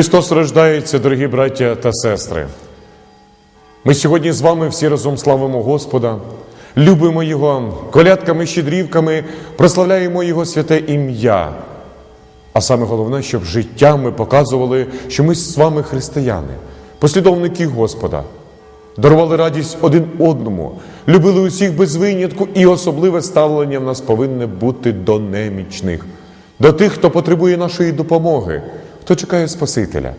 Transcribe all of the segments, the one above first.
Христос рождається, дорогі браття та сестри. Ми сьогодні з вами всі разом славимо Господа, любимо Його, колядками, щедрівками, прославляємо Його святе ім'я. А саме головне, щоб життям ми показували, що ми з вами християни, послідовники Господа, дарували радість один одному, любили усіх без винятку, і особливе ставлення в нас повинне бути до немічних, до тих, хто потребує нашої допомоги, хто чекає Спасителя.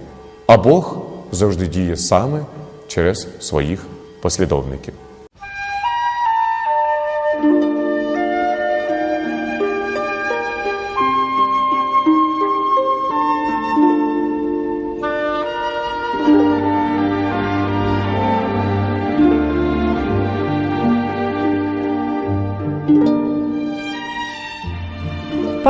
А Бог завжди діє саме через своїх послідовників.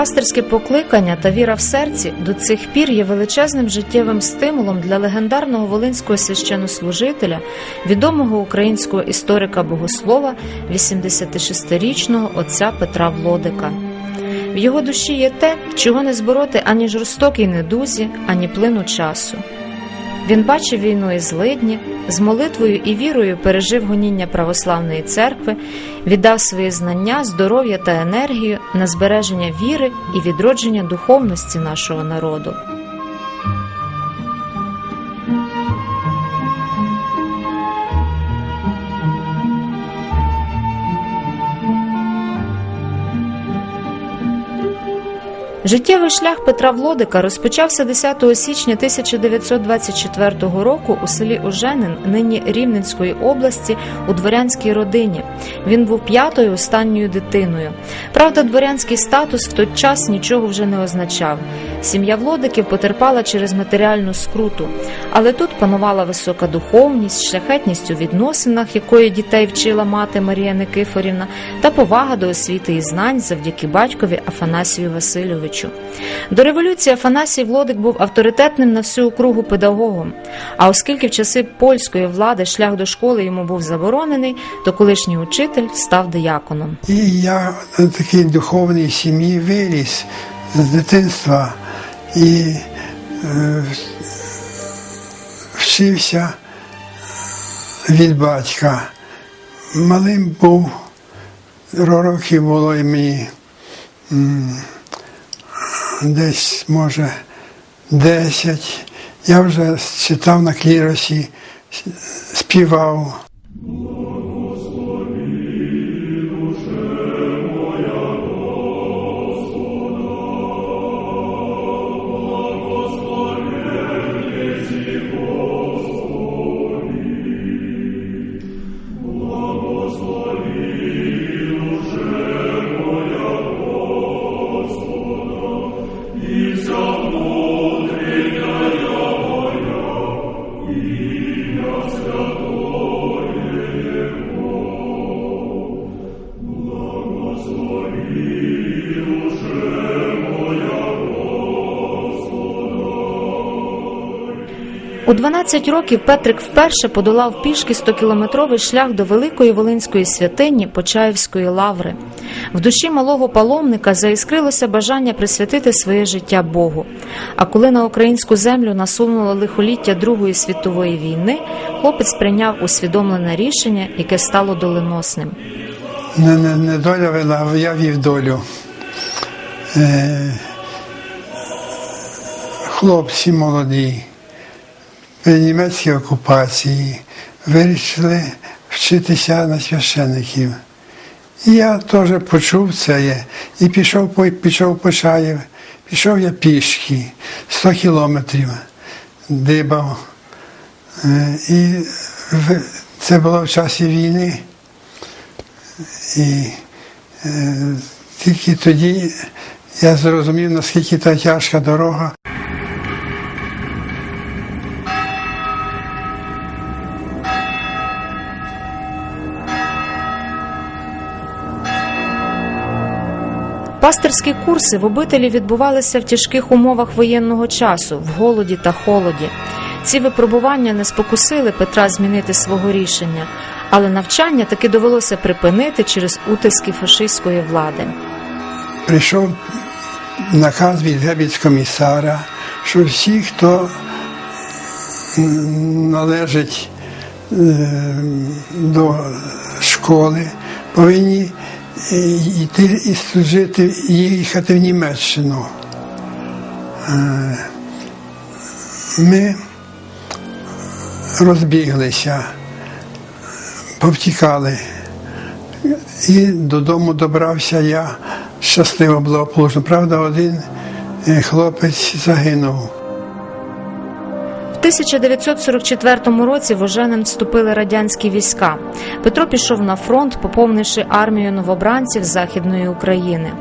Пастирське покликання та віра в серці до цих пір є величезним життєвим стимулом для легендарного волинського священнослужителя, відомого українського історика богослова, 86-річного отця Петра Влодика. В його душі є те, чого не збороти ані жорстокій недузі, ані плину часу. Він бачив війну і злидні, з молитвою і вірою пережив гоніння православної церкви, віддав свої знання, здоров'я та енергію на збереження віри і відродження духовності нашого народу. Життєвий шлях Петра Влодика розпочався 10 січня 1924 року у селі Оженин, нині Рівненської області, у дворянській родині. Він був п'ятою останньою дитиною. Правда, дворянський статус в той час нічого вже не означав. Сім'я Влодиків потерпала через матеріальну скруту, але тут панувала висока духовність, шляхетність у відносинах, якої дітей вчила мати Марія Никифорівна, та повага до освіти і знань завдяки батькові Афанасію Васильовичу. До революції Афанасій Влодик був авторитетним на всю округу педагогом. А оскільки в часи польської влади шлях до школи йому був заборонений, то колишній учитель став дияконом. І я в такій духовній сім'ї виріс з дитинства і е, вчився від батька. Малим був, років було і мені десь, може, 10. Я вже читав на кліросі, співав. У 12 років Петрик вперше подолав пішки 100-кілометровий шлях до великої волинської святині Почаївської лаври. В душі малого паломника заіскрилося бажання присвятити своє життя Богу. А коли на українську землю насунуло лихоліття Другої світової війни, хлопець прийняв усвідомлене рішення, яке стало доленосним. Не, не, не доля вела, я вів долю. Е, хлопці молоді німецькій окупації вирішили вчитися на священиків. І я теж почув це і пішов пішов по Чаєв, пішов я пішки 100 кілометрів, дибав. Е, І це було в часі війни. І е, тільки тоді я зрозумів, наскільки та тяжка дорога. Пастирські курси в обителі відбувалися в тяжких умовах воєнного часу, в голоді та холоді. Ці випробування не спокусили Петра змінити свого рішення, але навчання таки довелося припинити через утиски фашистської влади. Прийшов наказ від гебіцкомісара, що всі, хто м, належать е, до школи, повинні йти і служити, їхати в Німеччину. Е, Ми розбіглися, повтікали. І додому добрався я щасливо благополучно. Правда, один е, хлопець загинув. В 1944 році в вступили радянські війська. Петро пішов на фронт, поповнивши армію новобранців Західної України.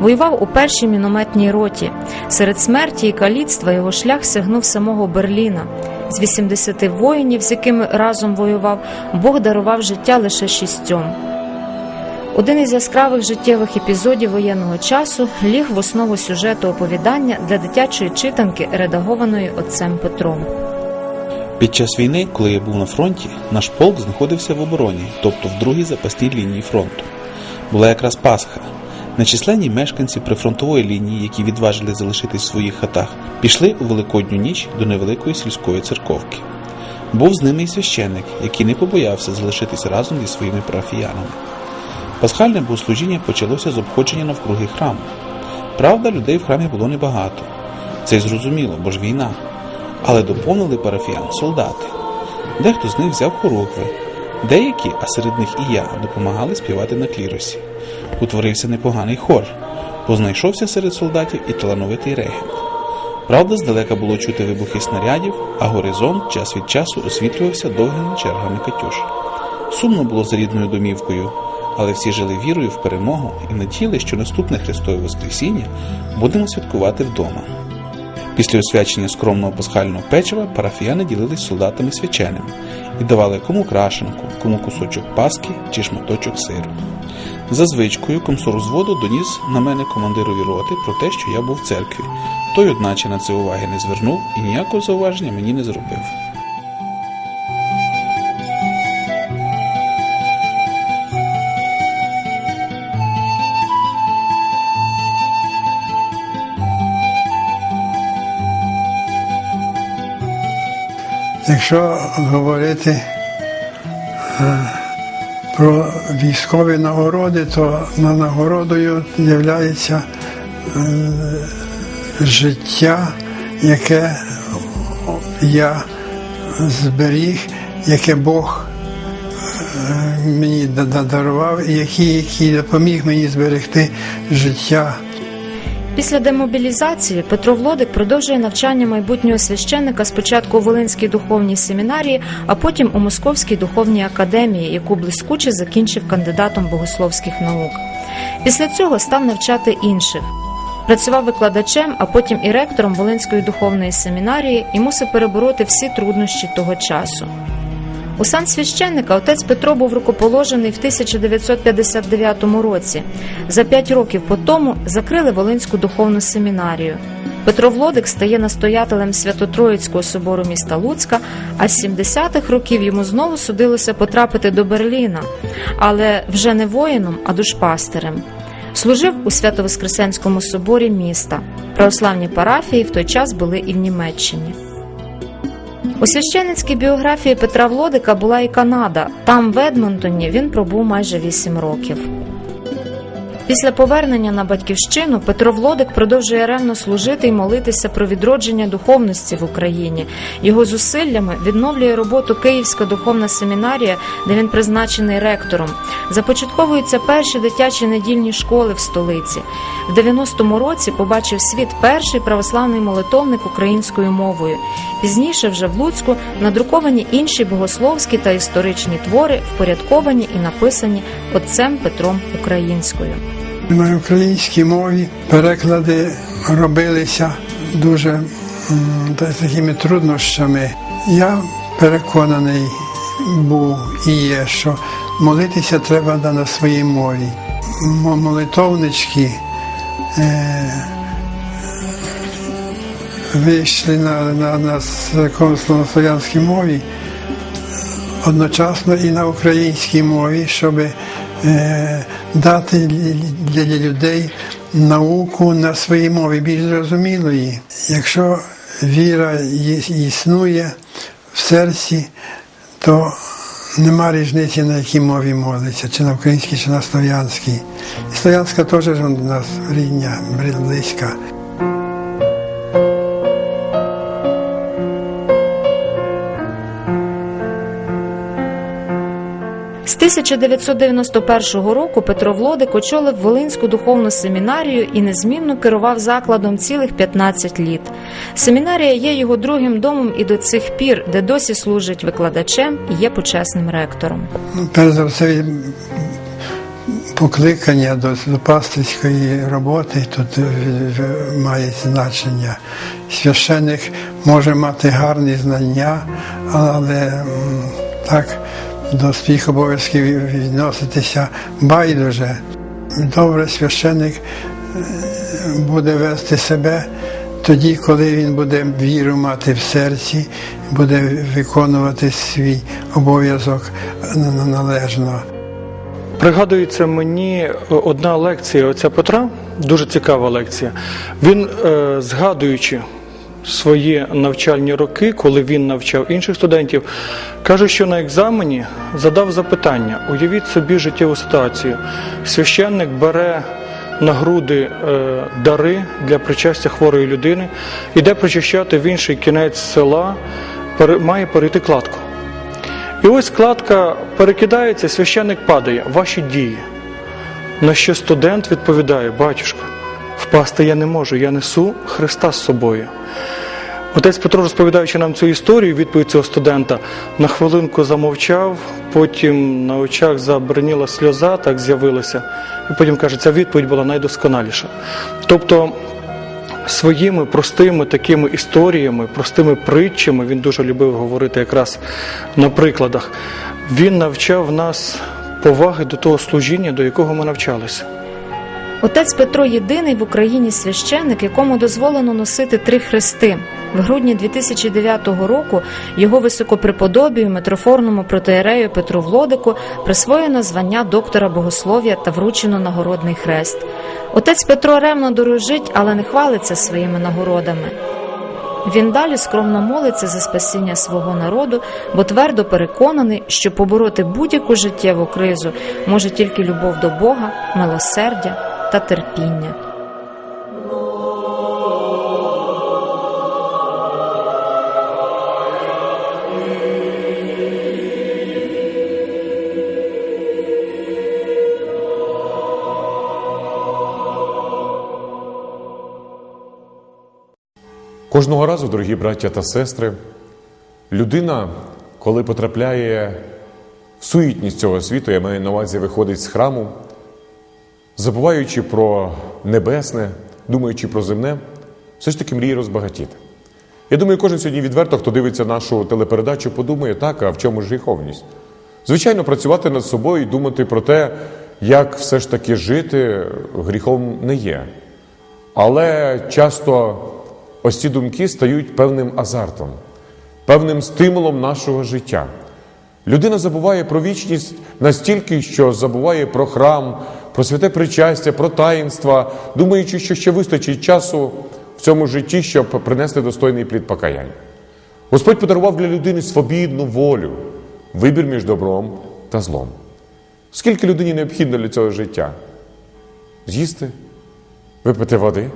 Воював у першій мінометній роті. Серед смерті і каліцтва його шлях сягнув самого Берліна. З 80 воїнів, з якими разом воював, Бог дарував життя лише шістьом. Один із яскравих життєвих епізодів воєнного часу ліг в основу сюжету оповідання для дитячої читанки, редагованої отцем Петром. Під час війни, коли я був на фронті, наш полк знаходився в обороні, тобто в другій запасній лінії фронту. Була якраз Пасха. Нечисленні мешканці прифронтової лінії, які відважили залишитись в своїх хатах, пішли у великодню ніч до невеликої сільської церковки. Був з ними і священник, який не побоявся залишитись разом зі своїми парафіянами. Пасхальне богослужіння почалося з обходження навкруги храму. Правда, людей в храмі було небагато. Це й зрозуміло, бо ж війна. Але доповнили парафіян солдати. Дехто з них взяв хоругви. Деякі, а серед них і я, допомагали співати на кліросі. Утворився непоганий хор, бо знайшовся серед солдатів і талановитий регент. Правда, здалека було чути вибухи снарядів, а горизонт час від часу освітлювався довгими чергами Катюш. Сумно було з рідною домівкою, але всі жили вірою в перемогу і надіяли, що наступне Христове Воскресіння будемо святкувати вдома. Після освячення скромного пасхального печива парафіяни ділились солдатами свяченими і давали кому крашенку, кому кусочок паски чи шматочок сиру. За звичкою комсорозводу доніс на мене командирові роти про те, що я був в церкві. Той, одначе, на це уваги не звернув і ніякого зауваження мені не зробив. Якщо говорити е, про військові нагороди, то на нагородою є життя, яке я зберіг, яке Бог е, мені да- да- дарував, і який, який допоміг мені зберегти життя. Після демобілізації Петро Влодик продовжує навчання майбутнього священника спочатку у Волинській духовній семінарії, а потім у Московській духовній академії, яку блискуче закінчив кандидатом богословських наук. Після цього став навчати інших. Працював викладачем, а потім і ректором Волинської духовної семінарії і мусив перебороти всі труднощі того часу. У сан священника отець Петро був рукоположений в 1959 році. За п'ять років по тому закрили Волинську духовну семінарію. Петро Влодик стає настоятелем Свято-Троїцького собору міста Луцька, а з 70-х років йому знову судилося потрапити до Берліна, але вже не воїном, а душпастерем. Служив у Свято-Воскресенському соборі міста. Православні парафії в той час були і в Німеччині. У священницькій біографії Петра Влодика була і Канада. Там, в Едмонтоні, він пробув майже 8 років. Після повернення на батьківщину Петро Влодик продовжує ревно служити і молитися про відродження духовності в Україні. Його зусиллями відновлює роботу Київська духовна семінарія, де він призначений ректором. Започатковуються перші дитячі недільні школи в столиці. В 90-му році побачив світ перший православний молитовник українською мовою. Пізніше, вже в Луцьку, надруковані інші богословські та історичні твори, впорядковані і написані отцем Петром українською. На українській мові переклади робилися дуже такими труднощами. Я переконаний був і є, що молитися треба на- на своїй мові. Молитовнички е, вийшли на, на, на слов'янській мові одночасно і на українській мові, щоб е, дати для людей науку на своїй мові більш зрозумілої. Якщо віра існує в серці, то нема різниці, на якій мові молиться, чи на українській, чи на слов'янській. І слов'янська теж у нас рідня, близька. 1991 року Петро Влодик очолив Волинську духовну семінарію і незмінно керував закладом цілих 15 літ. Семінарія є його другим домом і до цих пір, де досі служить викладачем і є почесним ректором. Ну, перш за все, покликання до, пастирської роботи тут е, має значення. Священик може мати гарні знання, але так до своїх обов'язків відноситися байдуже. Добре, священик е, буде вести себе тоді, коли він буде віру мати в серці, буде виконувати свій обов'язок на- належно. Пригадується мені е, одна лекція отця Петра, дуже цікава лекція. Він, е, згадуючи свої навчальні роки, коли він навчав інших студентів, каже, що на екзамені задав запитання: уявіть собі життєву ситуацію. Священник бере на груди е, дари для причастя хворої людини, іде причащати в інший кінець села, має перейти кладку. І ось кладка перекидається, священник падає. Ваші дії. На що студент відповідає, батюшка, впасти я не можу, я несу Христа з собою. Отець Петро, розповідаючи нам цю історію, відповідь цього студента на хвилинку замовчав, потім на очах забриніла сльоза, так з'явилася, і потім каже, ця відповідь була найдосконаліша. Тобто своїми простими такими історіями, простими притчами, він дуже любив говорити якраз на прикладах. Він навчав нас поваги до того служіння, до якого ми навчалися. Отець Петро єдиний в Україні священник, якому дозволено носити три хрести. В грудні 2009 року його високопреподобію митрофорному протеєрею Петру Влодику присвоєно звання доктора богослов'я та вручено нагородний хрест. Отець Петро ревно дорожить, але не хвалиться своїми нагородами. Він далі скромно молиться за спасіння свого народу, бо твердо переконаний, що побороти будь-яку життєву кризу може тільки любов до Бога, милосердя та терпіння. Кожного разу, дорогі браття та сестри, людина, коли потрапляє в суетність цього світу, я маю на увазі виходить з храму, забуваючи про небесне, думаючи про земне, все ж таки мріє розбагатіти. Я думаю, кожен сьогодні відверто, хто дивиться нашу телепередачу, подумає, так, а в чому ж гріховність? Звичайно, працювати над собою і думати про те, як все ж таки жити, гріхом не є. Але часто ось ці думки стають певним азартом, певним стимулом нашого життя. Людина забуває про вічність настільки, що забуває про храм, про святе причастя, про таїнства, думаючи, що ще вистачить часу в цьому житті, щоб принести достойний плід покаяння. Господь подарував для людини свобідну волю, вибір між добром та злом. Скільки людині необхідно для цього життя? З'їсти, випити води,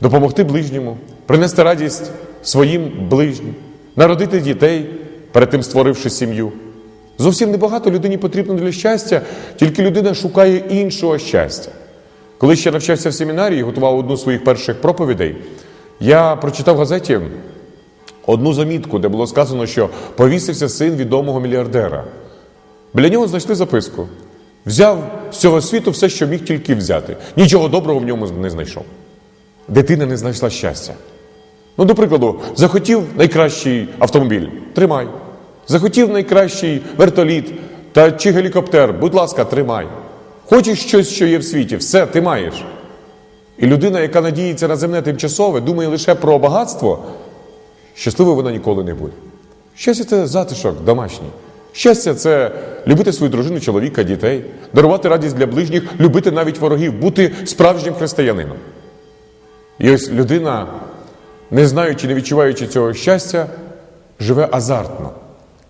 допомогти ближньому, принести радість своїм ближнім, народити дітей, перед тим створивши сім'ю. Зовсім небагато людині потрібно для щастя, тільки людина шукає іншого щастя. Коли ще навчався в семінарії, готував одну з своїх перших проповідей, я прочитав в газеті одну замітку, де було сказано, що повісився син відомого мільярдера. Біля нього знайшли записку. Взяв з цього світу все, що міг тільки взяти. Нічого доброго в ньому не знайшов. Дитина не знайшла щастя. Ну, до прикладу, захотів найкращий автомобіль тримай. Захотів найкращий вертоліт та чи гелікоптер, будь ласка, тримай. Хочеш щось, що є в світі, все, ти маєш. І людина, яка надіється на земне тимчасове, думає лише про багатство, щасливою вона ніколи не буде. Щастя це затишок домашній. Щастя це любити свою дружину, чоловіка, дітей, дарувати радість для ближніх, любити навіть ворогів, бути справжнім християнином. І ось людина, не знаючи, не відчуваючи цього щастя, живе азартно.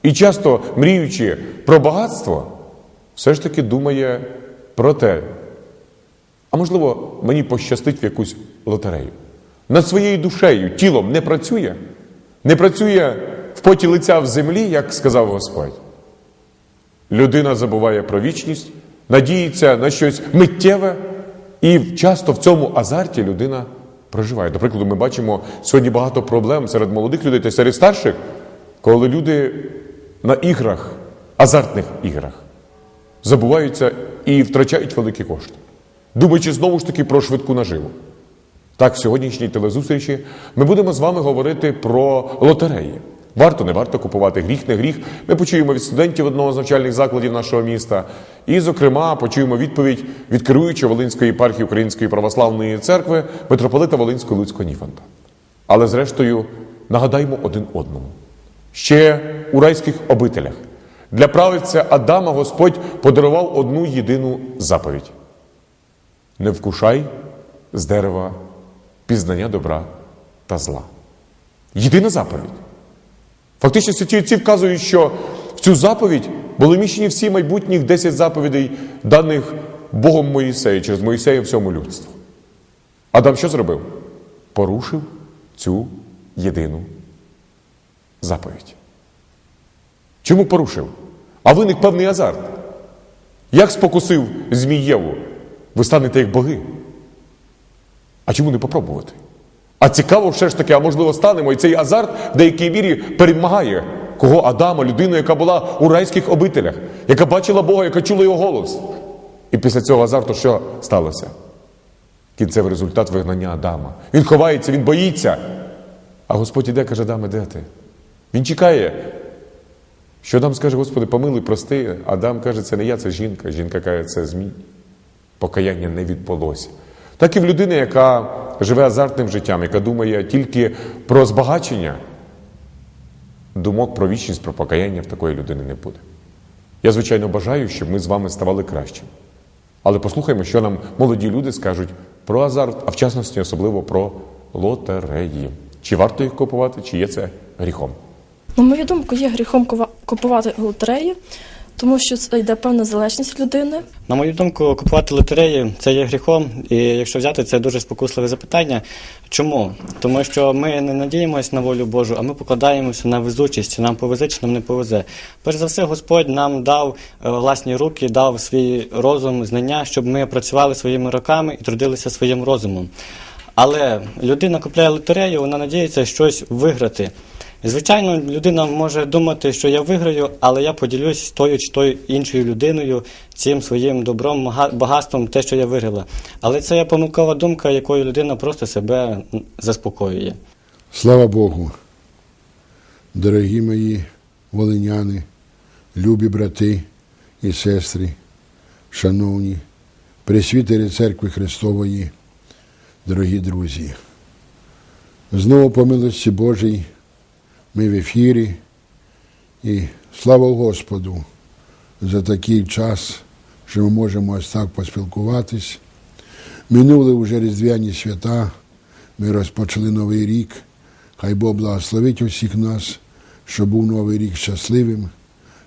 І часто, мріючи про багатство, все ж таки думає про те, а можливо, мені пощастить в якусь лотерею. Над своєю душею, тілом не працює, не працює в поті лиця в землі, як сказав Господь. Людина забуває про вічність, надіється на щось миттєве, і часто в цьому азарті людина проживає. До прикладу, ми бачимо сьогодні багато проблем серед молодих людей та серед старших, коли люди на іграх, азартних іграх, забуваються і втрачають великі кошти, думаючи знову ж таки про швидку наживу. Так, в сьогоднішній телезустрічі ми будемо з вами говорити про лотереї. Варто, не варто купувати гріх, не гріх. Ми почуємо від студентів одного з навчальних закладів нашого міста. І, зокрема, почуємо відповідь від керуючого Волинської єпархії Української православної церкви митрополита Волинського Луцького Ніфанта. Але, зрештою, нагадаймо один одному. Ще у райських обителях для правиця Адама Господь подарував одну єдину заповідь: не вкушай з дерева пізнання добра та зла. Єдина заповідь. Фактично, святі отці вказують, що в цю заповідь були міщені всі майбутніх 10 заповідей, даних Богом Моїсею через Моїсея всьому людству. Адам що зробив? Порушив цю єдину заповідь. Чому порушив? А виник певний азарт. Як спокусив Змієву? Ви станете як боги. А чому не попробувати? А цікаво все ж таки, а можливо, станемо, і цей азарт в деякій мірі перемагає кого Адама, людину, яка була у райських обителях, яка бачила Бога, яка чула його голос. І після цього азарту що сталося? Кінцевий результат вигнання Адама. Він ховається, він боїться. А Господь іде, каже, Адаме, де ти? Він чекає. Що Адам скаже, Господи, помилуй, прости. Адам каже, це не я, це жінка. Жінка каже, це змій. Покаяння не відбулося. Так і в людини, яка живе азартним життям, яка думає тільки про збагачення, думок про вічність, про покаяння в такої людини не буде. Я, звичайно, бажаю, щоб ми з вами ставали кращими. Але послухаймо, що нам молоді люди скажуть про азарт, а в частності особливо про лотереї. Чи варто їх купувати, чи є це гріхом? На мою думку, є гріхом купувати лотереї, тому що це йде певна залежність людини. На мою думку, купувати лотереї це є гріхом, і якщо взяти, це дуже спокусливе запитання. Чому? Тому що ми не надіємося на волю Божу, а ми покладаємося на везучість, нам повезе чи нам не повезе. Перш за все, Господь нам дав е, власні руки, дав свій розум, знання, щоб ми працювали своїми руками і трудилися своїм розумом. Але людина купляє лотерею, вона надіється щось виграти. Звичайно, людина може думати, що я виграю, але я поділюсь тою чи тою іншою людиною цим своїм добром, багатством, те, що я виграла. Але це є помилкова думка, якою людина просто себе заспокоює. Слава Богу, дорогі мої волиняни, любі брати і сестри, шановні, присвітери Церкви Христової, дорогі друзі. Знову по милості Божій ми в ефірі і слава Господу за такий час, що ми можемо ось так поспілкуватись. Минули вже різдвяні свята, ми розпочали новий рік. Хай Бог благословить усіх нас, щоб був новий рік щасливим,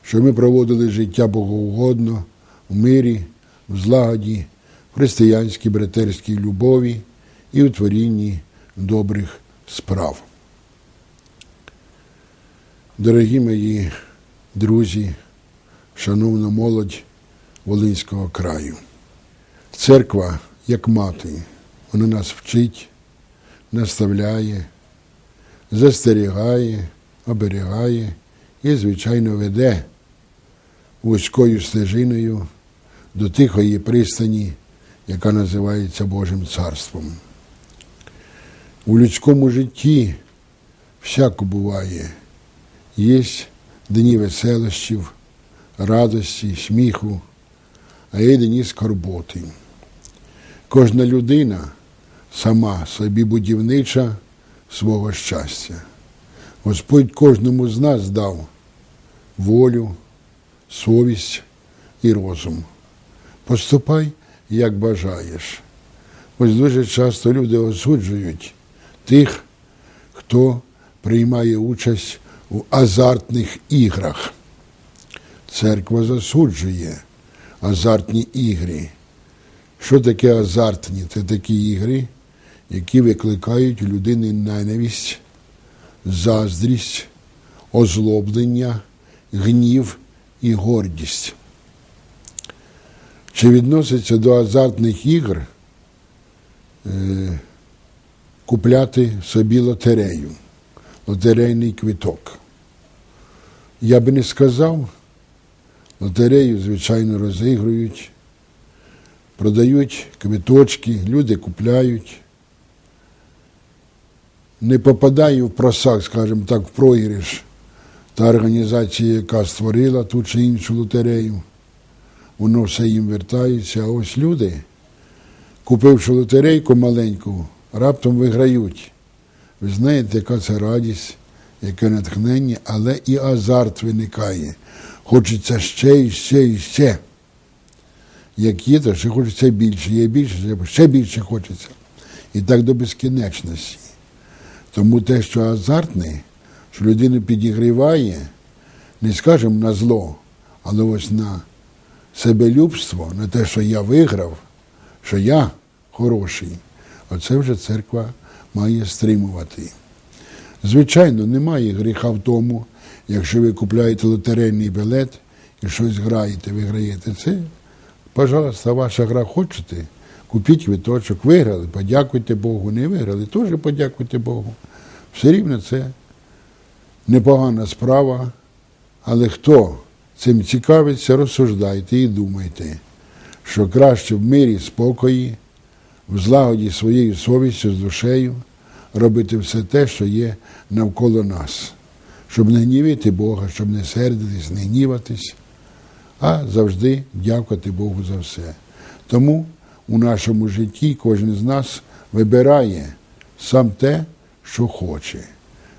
щоб ми проводили життя богоугодно, в мирі, в злагоді, в християнській братерській любові і в творінні добрих справ. Дорогі мої друзі, шановна молодь Волинського краю, церква, як мати, вона нас вчить, наставляє, застерігає, оберігає і, звичайно, веде вузькою стежиною до тихої пристані, яка називається Божим Царством. У людському житті всяко буває. Є дні веселощів, радості, сміху, а є дні скорботи. Кожна людина сама собі будівнича свого щастя. Господь кожному з нас дав волю, совість і розум. Поступай, як бажаєш. Ось дуже часто люди осуджують тих, хто приймає участь в азартних іграх. Церква засуджує азартні ігри. Що таке азартні? Це такі ігри, які викликають у людини ненависть, заздрість, озлоблення, гнів і гордість. Чи відноситься до азартних ігр е, купляти собі лотерею, лотерейний квиток? Я би не сказав, лотерею, звичайно, розігрують, продають квиточки, люди купляють. Не попадає в просак, скажімо так, в програш та організація, яка створила ту чи іншу лотерею. Воно все їм вертається. А ось люди, купивши лотерейку маленьку, раптом виграють. Ви знаєте, яка це радість, яке натхнення, але і азарт виникає. Хочеться ще і ще і ще. Як є, то ще хочеться більше, є більше, ще більше хочеться. І так до безкінечності. Тому те, що азартне, що людину підігріває, не скажемо на зло, але ось на себелюбство, на те, що я виграв, що я хороший, оце вже церква має стримувати. Звичайно, немає гріха в тому, якщо ви купляєте лотерейний білет і щось граєте, виграєте. Це, пожалуйста, ваша гра хочете, купіть квиточок, виграли, подякуйте Богу, не виграли, теж подякуйте Богу. Все рівно це непогана справа, але хто цим цікавиться, розсуждайте і думайте, що краще в мирі, спокої, в злагоді своєю совістю, з душею робити все те, що є навколо нас, щоб не гнівити Бога, щоб не сердитись, не гніватись, а завжди дякувати Богу за все. Тому у нашому житті кожен з нас вибирає сам те, що хоче.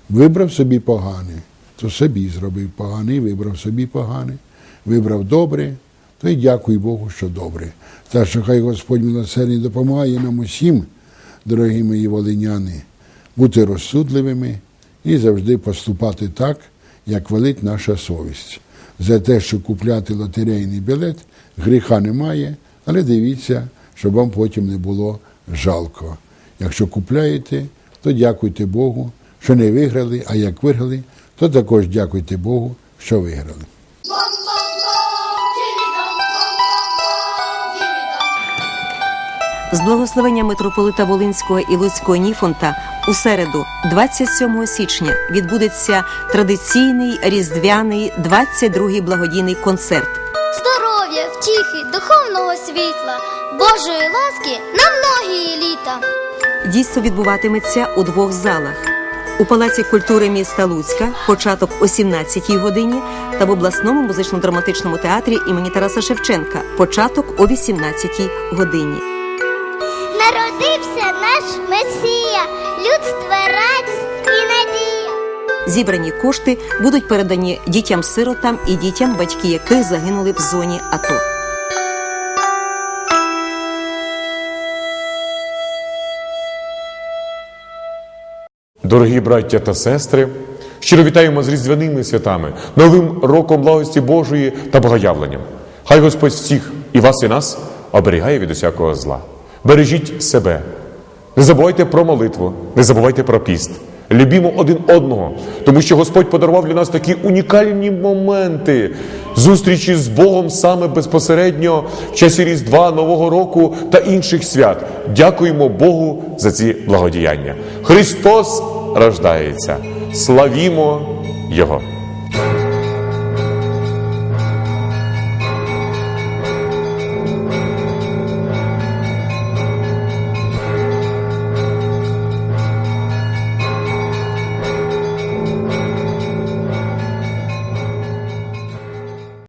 Вибрав собі погане, то собі зробив погане, вибрав собі погане, вибрав добре, то й дякуй Богу, що добре. Так що хай Господь милосердний допомагає нам усім, дорогі мої волиняни, бути розсудливими і завжди поступати так, як велить наша совість. За те, що купляти лотерейний білет, гріха немає, але дивіться, щоб вам потім не було жалко. Якщо купляєте, то дякуйте Богу, що не виграли, а як виграли, то також дякуйте Богу, що виграли. З благословення митрополита Волинського і Луцького Ніфонта у середу, 27 січня, відбудеться традиційний різдвяний 22-й благодійний концерт. здоров'я, втіхи, духовного світла, Божої ласки на многії літа. Дійство відбуватиметься у двох залах. У Палаці культури міста Луцька початок о 17-й годині та в обласному музично-драматичному театрі імені Тараса Шевченка початок о 18-й годині. Народився наш Месія, людство радість і надія. Зібрані кошти будуть передані дітям-сиротам і дітям, батьки яких загинули в зоні АТО. Дорогі браття та сестри, щиро вітаємо з різдвяними святами, новим роком благості Божої та богоявленням. Хай Господь всіх і вас, і нас оберігає від усякого зла. Бережіть себе. Не забувайте про молитву, не забувайте про піст. Любімо один одного, тому що Господь подарував для нас такі унікальні моменти зустрічі з Богом саме безпосередньо в часі Різдва, Нового року та інших свят. Дякуємо Богу за ці благодіяння. Христос рождається. Славімо Його!